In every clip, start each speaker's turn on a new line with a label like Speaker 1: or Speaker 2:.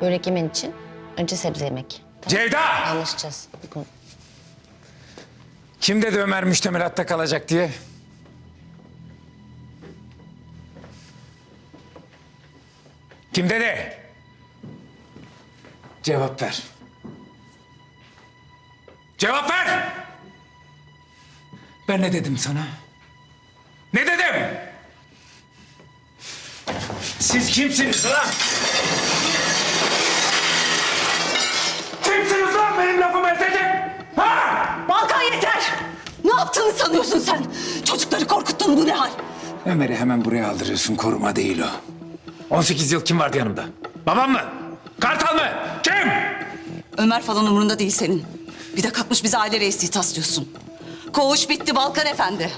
Speaker 1: Börek yemen için önce sebze yemek.
Speaker 2: Ceyda!
Speaker 1: Anlaşacağız.
Speaker 2: Kim dedi Ömer müştemilatta kalacak diye? Kim dedi? Cevap ver. Cevap ver! Ben ne dedim sana? Ne dedim? Siz kimsiniz lan?
Speaker 3: Yaptığını sanıyorsun sen? Çocukları korkuttun bu ne hal?
Speaker 2: Ömer'i hemen buraya aldırıyorsun. Koruma değil o. 18 yıl kim vardı yanımda? Babam mı? Kartal mı? Kim?
Speaker 3: Ömer falan umurunda değil senin. Bir de kalkmış bize aile reisliği taslıyorsun. Koğuş bitti Balkan Efendi.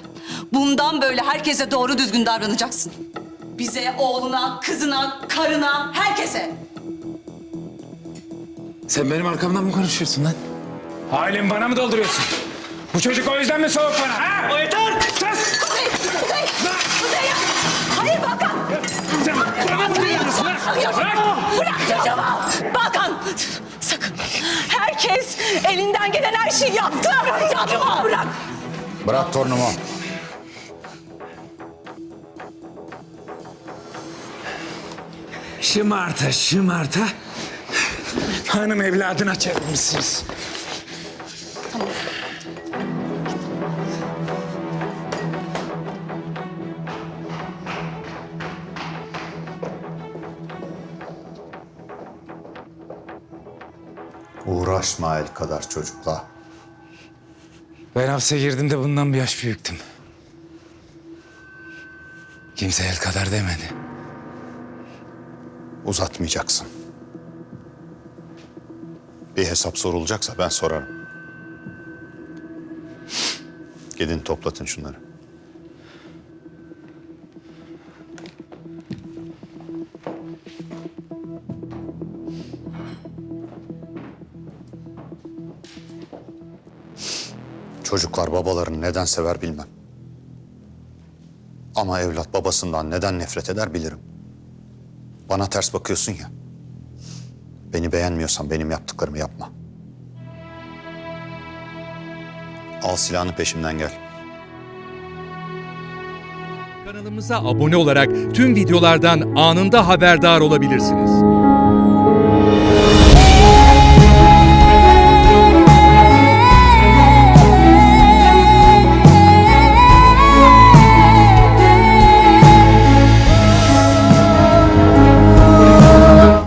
Speaker 3: Bundan böyle herkese doğru düzgün davranacaksın. Bize, oğluna, kızına, karına, herkese.
Speaker 2: Sen benim arkamdan mı konuşuyorsun lan? Ailemi bana mı dolduruyorsun? Bu çocuk o yüzden mi soğuk bana? Ha? O yeter! Sus!
Speaker 3: Kuzey, Kuzey, Kuzey ya! Hayır Balkan! Bırak çocuğumu! Balkan! Sakın! Herkes elinden gelen her şeyi yaptı. Bırak çocuğumu! Bırak!
Speaker 4: Bırak torunumu.
Speaker 2: Şımarta şımarta hanım evladına çevirmişsiniz.
Speaker 4: Uğraşma el kadar çocukla.
Speaker 2: Ben hapse girdiğimde bundan bir yaş büyüktüm. Kimse el kadar demedi.
Speaker 4: Uzatmayacaksın. Bir hesap sorulacaksa ben sorarım. Gidin toplatın şunları. Çocuklar babalarını neden sever bilmem. Ama evlat babasından neden nefret eder bilirim. Bana ters bakıyorsun ya. Beni beğenmiyorsan benim yaptıklarımı yapma. Al silahını peşimden gel.
Speaker 5: Kanalımıza abone olarak tüm videolardan anında haberdar olabilirsiniz.